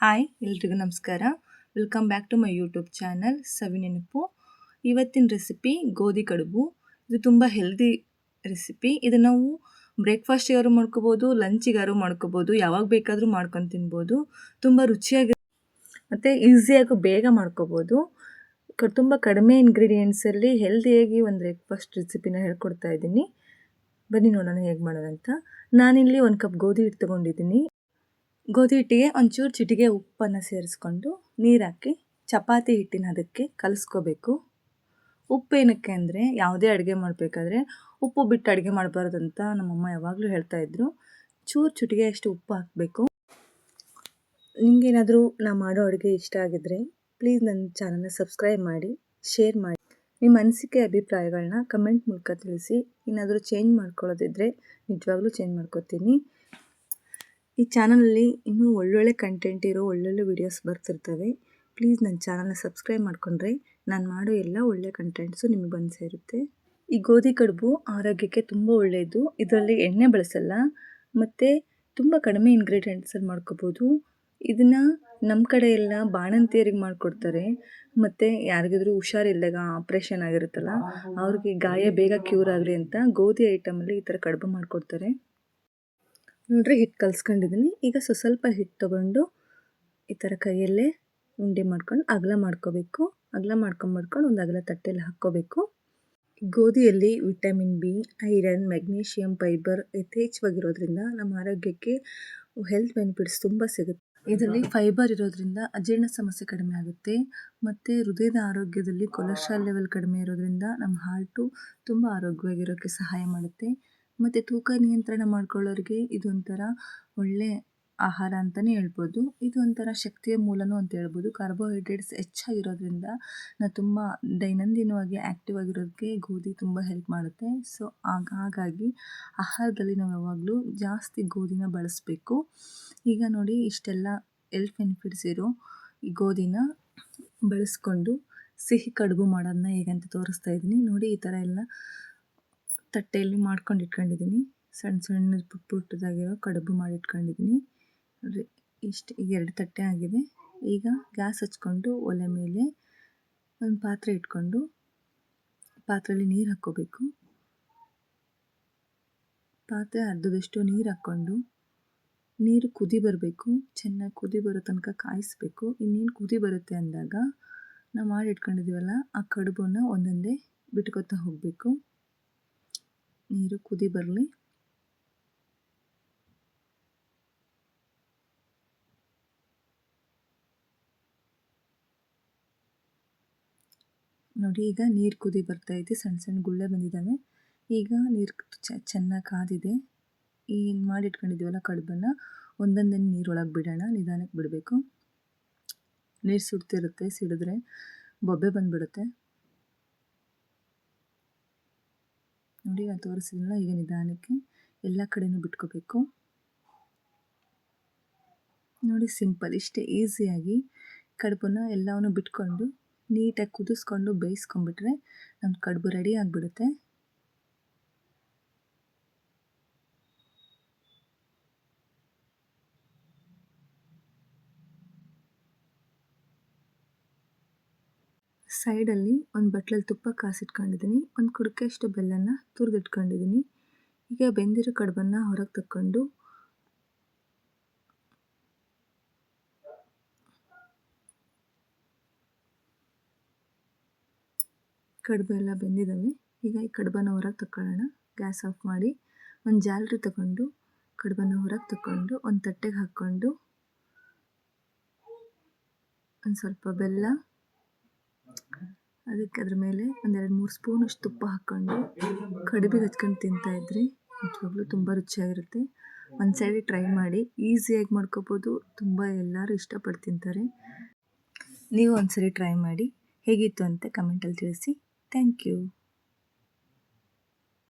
Hi, ಎಲ್ರಿಗೂ ನಮಸ್ಕಾರ. Welcome back to my YouTube channel Savi Nenapu ಇವತ್ತಿನ ರೆಸಿಪಿ ಗೋಧಿ ಕಡುಬು. ಇದು ತುಂಬ ಹೆಲ್ದಿ ರೆಸಿಪಿ ಇದು ನಾವು ಬ್ರೇಕ್ಫಾಸ್ಟಿಗಾರು ಮಾಡ್ಕೋಬೋದು ಲಂಚಿಗಾರು ಮಾಡ್ಕೋಬೋದು, ಯಾವಾಗ ಬೇಕಾದರೂ ಮಾಡ್ಕೊಂಡು ತಿನ್ಬೋದು. ತುಂಬ ರುಚಿಯಾಗಿ ಮತ್ತು ಈಸಿಯಾಗಿ ಬೇಗ ಮಾಡ್ಕೋಬೋದು. ಕ, ತುಂಬ ಕಡಿಮೆ ಇನ್ಗ್ರೀಡಿಯೆಂಟ್ಸಲ್ಲಿ ಹೆಲ್ದಿಯಾಗಿ ಒಂದು ಬ್ರೇಕ್ಫಾಸ್ಟ್ ರೆಸಿಪಿನ ಹೇಳ್ಕೊಡ್ತಾ ಇದ್ದೀನಿ. ಬನ್ನಿ ನೋಡೋಣ ಹೇಗೆ ಮಾಡೋದಂತ. ನಾನಿಲ್ಲಿ ಒಂದು ಕಪ್ ಗೋಧಿ ಹಿಟ್ಟು ತೊಗೊಂಡಿದ್ದೀನಿ. ಗೋಧಿ ಹಿಟ್ಟಿಗೆ ಒಂಚೂರು ಚಿಟಿಗೆ ಉಪ್ಪನ್ನು ಸೇರಿಸ್ಕೊಂಡು ನೀರು ಹಾಕಿ ಚಪಾತಿ ಹಿಟ್ಟಿನ ಅದಕ್ಕೆ ಕಲಸ್ಕೋಬೇಕು. ಉಪ್ಪು ಏನಕ್ಕೆ ಅಂದರೆ ಯಾವುದೇ ಅಡುಗೆ ಮಾಡಬೇಕಾದ್ರೆ ಉಪ್ಪು ಬಿಟ್ಟು ಅಡುಗೆ ಮಾಡಬಾರ್ದು ಅಂತ ನಮ್ಮಮ್ಮ ಯಾವಾಗಲೂ ಹೇಳ್ತಾಯಿದ್ರು ಚೂರು ಚುಟಿಗೆ ಅಷ್ಟು ಉಪ್ಪು ಹಾಕಬೇಕು. ನಿಮಗೇನಾದರೂ ನಾ ಮಾಡೋ ಅಡುಗೆ ಇಷ್ಟ ಆಗಿದ್ದರೆ ಪ್ಲೀಸ್ ನನ್ನ ಚಾನಲ್ನ ಸಬ್ಸ್ಕ್ರೈಬ್ ಮಾಡಿ ಶೇರ್ ಮಾಡಿ. ನಿಮ್ಮ ಅನಿಸಿಕೆ ಅಭಿಪ್ರಾಯಗಳನ್ನ ಕಮೆಂಟ್ ಮೂಲಕ ತಿಳಿಸಿ. ಏನಾದರೂ ಚೇಂಜ್ ಮಾಡ್ಕೊಳ್ಳೋದಿದ್ದರೆ ನಿಜವಾಗ್ಲೂ ಚೇಂಜ್ ಮಾಡ್ಕೋತೀನಿ. ಈ ಚಾನಲಲ್ಲಿ ಇನ್ನೂ ಒಳ್ಳೊಳ್ಳೆ ಕಂಟೆಂಟ್ ಇರೋ ಒಳ್ಳೊಳ್ಳೆ ವೀಡಿಯೋಸ್ ಬರ್ತಿರ್ತವೆ. ಪ್ಲೀಸ್ ನನ್ನ ಚಾನಲ್ನ ಸಬ್ಸ್ಕ್ರೈಬ್ ಮಾಡಿಕೊಂಡ್ರೆ ನಾನು ಮಾಡೋ ಎಲ್ಲ ಒಳ್ಳೆ ಕಂಟೆಂಟ್ಸು ನಿಮಗೆ ಬಂದು ಸೇರುತ್ತೆ. ಈ ಗೋಧಿ ಕಡುಬು ಆರೋಗ್ಯಕ್ಕೆ ತುಂಬ ಒಳ್ಳೆಯದು ಇದರಲ್ಲಿ ಎಣ್ಣೆ ಬಳಸಲ್ಲ. ಮತ್ತು ತುಂಬ ಕಡಿಮೆ ಇಂಗ್ರೀಡಿಯೆಂಟ್ಸಲ್ಲಿ ಮಾಡ್ಕೋಬೋದು. ಇದನ್ನು ನಮ್ಮ ಕಡೆ ಎಲ್ಲ ಬಾಣಂತಿಯರಿಗೆ ಮಾಡಿಕೊಡ್ತಾರೆ. ಮತ್ತು ಯಾರಿಗಾದ್ರೂ ಹುಷಾರಿಲ್ಲದಾಗ ಆಪ್ರೇಷನ್ ಆಗಿರುತ್ತಲ್ಲ ಅವ್ರಿಗೆ ಗಾಯ ಬೇಗ ಕ್ಯೂರ್ ಆಗಲಿ ಅಂತ ಗೋಧಿ ಐಟಮಲ್ಲಿ ಈ ಥರ ಕಡುಬು ಮಾಡಿಕೊಡ್ತಾರೆ. ನೋಡ್ರಿ ಹಿಟ್ಟು ಕಲ್ಸ್ಕೊಂಡಿದ್ದೀನಿ ಈಗ ಸ್ವ ಸ್ವಲ್ಪ ಹಿಟ್ಟು ತೊಗೊಂಡು ಈ ಥರ ಕೈಯಲ್ಲೇ ಉಂಡೆ ಮಾಡ್ಕೊಂಡು ಅಗಲ ಮಾಡ್ಕೋಬೇಕು. ಅಗಲ ಮಾಡ್ಕೊಂಡು ಮಾಡ್ಕೊಂಡು ಒಂದು ಅಗಲ ತಟ್ಟೆಯಲ್ಲಿ ಹಾಕ್ಕೋಬೇಕು. ಗೋಧಿಯಲ್ಲಿ vitamin B, iron, magnesium, fibre ಯಥೇಚ್ಛವಾಗಿರೋದ್ರಿಂದ ನಮ್ಮ ಆರೋಗ್ಯಕ್ಕೆ ಹೆಲ್ತ್ ಬೆನಿಫಿಟ್ಸ್ ತುಂಬ ಸಿಗುತ್ತೆ. ಇದರಲ್ಲಿ ಫೈಬರ್ ಇರೋದ್ರಿಂದ ಅಜೀರ್ಣ ಸಮಸ್ಯೆ ಕಡಿಮೆ ಆಗುತ್ತೆ. ಮತ್ತು ಹೃದಯದ ಆರೋಗ್ಯದಲ್ಲಿ ಕೊಲೆಸ್ಟ್ರಾಲ್ ಲೆವೆಲ್ ಕಡಿಮೆ ಇರೋದ್ರಿಂದ ನಮ್ಮ ಹಾರ್ಟು ತುಂಬ ಆರೋಗ್ಯವಾಗಿರೋಕ್ಕೆ ಸಹಾಯ ಮಾಡುತ್ತೆ. ಮತ್ತು ತೂಕ ನಿಯಂತ್ರಣ ಮಾಡ್ಕೊಳ್ಳೋರಿಗೆ ಇದೊಂಥರ ಒಳ್ಳೆ ಆಹಾರ ಅಂತಲೇ ಹೇಳ್ಬೋದು. ಇದು ಶಕ್ತಿಯ ಮೂಲನೂ ಅಂತ ಹೇಳ್ಬೋದು. ಕಾರ್ಬೋಹೈಡ್ರೇಟ್ಸ್ ಹೆಚ್ಚಾಗಿರೋದ್ರಿಂದ ನಾವು ತುಂಬ ದೈನಂದಿನವಾಗಿ ಆ್ಯಕ್ಟಿವ್ ಆಗಿರೋದಕ್ಕೆ ಗೋಧಿ ತುಂಬ ಹೆಲ್ಪ್ ಮಾಡುತ್ತೆ. ಸೊ ಹಾಗಾಗಿ ಆಹಾರದಲ್ಲಿ ನಾವು ಯಾವಾಗಲೂ ಜಾಸ್ತಿ ಗೋಧಿನ ಬಳಸಬೇಕು. ಈಗ ನೋಡಿ, ಇಷ್ಟೆಲ್ಲ ಹೆಲ್ತ್ ಬೆನಿಫಿಟ್ಸ್ ಇರೋ ಈ ಗೋಧಿನ ಬಳಸ್ಕೊಂಡು ಸಿಹಿ ಕಡುಬು ಮಾಡೋದನ್ನ ಹೇಗಂತ ತೋರಿಸ್ತಾ ಇದ್ದೀನಿ. ನೋಡಿ, ಈ ಥರ ಎಲ್ಲ ತಟ್ಟೆಯಲ್ಲಿ ಮಾಡ್ಕೊಂಡು ಇಟ್ಕೊಂಡಿದ್ದೀನಿ ಸಣ್ಣ ಸಣ್ಣ ಪುಟ್ಟ ಪುಟ್ಟದಾಗಿರೋ ಕಡುಬು ಮಾಡಿ ಇಟ್ಕೊಂಡಿದ್ದೀನಿ ನೋಡಿರಿ ಇಷ್ಟು ಈಗ ಎರಡು ತಟ್ಟೆ ಆಗಿದೆ. ಈಗ ಗ್ಯಾಸ್ ಹಚ್ಕೊಂಡು ಒಲೆ ಮೇಲೆ ಒಂದು ಪಾತ್ರೆ ಇಟ್ಕೊಂಡು ಪಾತ್ರೆಯಲ್ಲಿ ನೀರು ಹಾಕ್ಕೋಬೇಕು. ಪಾತ್ರೆ ಅರ್ಧದಷ್ಟು ನೀರು ಹಾಕ್ಕೊಂಡು ನೀರು ಕುದಿ ಬರಬೇಕು. ಚೆನ್ನಾಗಿ ಕುದಿ ಬರೋ ತನಕ ಕಾಯಿಸ್ಬೇಕು. ಇನ್ನೇನು ಕುದಿ ಬರುತ್ತೆ ಅಂದಾಗ ನಾವು ಮಾಡಿ ಇಟ್ಕೊಂಡಿದ್ದೀವಲ್ಲ ಆ ಕಡುಬನ್ನು ಒಂದೊಂದೇ ಬಿಟ್ಕೊತಾ ಹೋಗಬೇಕು. ನೀರು ಕುದಿ ಬರಲಿ. ನೋಡಿ, ಈಗ ನೀರು ಕುದಿ ಬರ್ತಾ ಇದೆ. ಸಣ್ಣ ಸಣ್ಣ ಗುಳ್ಳೆ ಬಂದಿದ್ದಾವೆ ಈಗ ನೀರು ಚೆನ್ನಾಗಿ ಕಾದಿದೆ. ಈ ಮಾಡಿಟ್ಕೊಂಡಿದ್ದೀವಲ್ಲ ಕಡುಬನ್ನು? ಒಂದೊಂದನ್ನು ನೀರೊಳಗೆ ಬಿಡೋಣ. ನಿಧಾನಕ್ಕೆ ಬಿಡಬೇಕು. ನೀರು ಸುಡ್ತಿರುತ್ತೆ, ಸಿಡಿದ್ರೆ. ಬೊಬ್ಬೆ ಬಂದುಬಿಡುತ್ತೆ. ನೋಡಿ, ನಾನು ತೋರಿಸಿದ್ನಲ್ಲ, ಈಗ ನಿಧಾನಕ್ಕೆ ಎಲ್ಲ ಕಡೆಯೂ ಬಿಟ್ಕೋಬೇಕು. ನೋಡಿ, ಸಿಂಪಲ್, ಇಷ್ಟೇ ಈಸಿಯಾಗಿ ಕಡುಬನ್ನು ಎಲ್ಲವನ್ನು ಬಿಟ್ಕೊಂಡು ನೀಟಾಗಿ ಕುದಿಸ್ಕೊಂಡು ಬೇಯಿಸ್ಕೊಂಡ್ಬಿಟ್ರೆ ನಮ್ಮ ಕಡುಬು ರೆಡಿ ಆಗಿಬಿಡುತ್ತೆ. ಸೈಡಲ್ಲಿ ಒಂದು ಬಟ್ಲಲ್ಲಿ ತುಪ್ಪ ಕಾಸಿಟ್ಕೊಂಡಿದ್ದೀನಿ ಒಂದು ಕುಡಿಕೆಯಷ್ಟು ಬೆಲ್ಲನ ತುರಿದಿಟ್ಕೊಂಡಿದ್ದೀನಿ ಈಗ ಬೆಂದಿರೋ ಕಡುಬನ್ನು ಹೊರಗೆ ತಕ್ಕೊಂಡು ಕಡುಬು ಎಲ್ಲ ಬೆಂದಿದ್ದಾವೆ ಈಗ ಈ ಕಡುಬನ್ನು ಹೊರಗೆ ತಕ್ಕೊಳ್ಳೋಣ. ಗ್ಯಾಸ್ ಆಫ್ ಮಾಡಿ ಒಂದು ಜಾಲರಿ ತಗೊಂಡು ಕಡುಬನ್ನು ಹೊರಗೆ ತಕ್ಕೊಂಡು ಒಂದು ತಟ್ಟೆಗೆ ಹಾಕ್ಕೊಂಡು ಒಂದು ಸ್ವಲ್ಪ ಬೆಲ್ಲ ಅದಕ್ಕೆ ಅದ್ರ ಮೇಲೆ ಒಂದೆರಡು ಮೂರು ಸ್ಪೂನಷ್ಟು ತುಪ್ಪ ಹಾಕ್ಕೊಂಡು ಕಡುಬಿಗೆ ಹಚ್ಕೊಂಡು ತಿಂತಾಯಿದ್ರಿ ನಿಜವಾಗ್ಲೂ ತುಂಬ ರುಚಿಯಾಗಿರುತ್ತೆ. ಒಂದು ಸೈಡಿ ಟ್ರೈ ಮಾಡಿ ಈಸಿಯಾಗಿ ಮಾಡ್ಕೋಬೋದು. ತುಂಬ ಎಲ್ಲರೂ ಇಷ್ಟಪಟ್ಟು ತಿಂತಾರೆ. ನೀವು ಒಂದ್ಸರಿ ಟ್ರೈ ಮಾಡಿ, ಹೇಗಿತ್ತು ಅಂತ ಕಮೆಂಟಲ್ಲಿ ತಿಳಿಸಿ. Thank you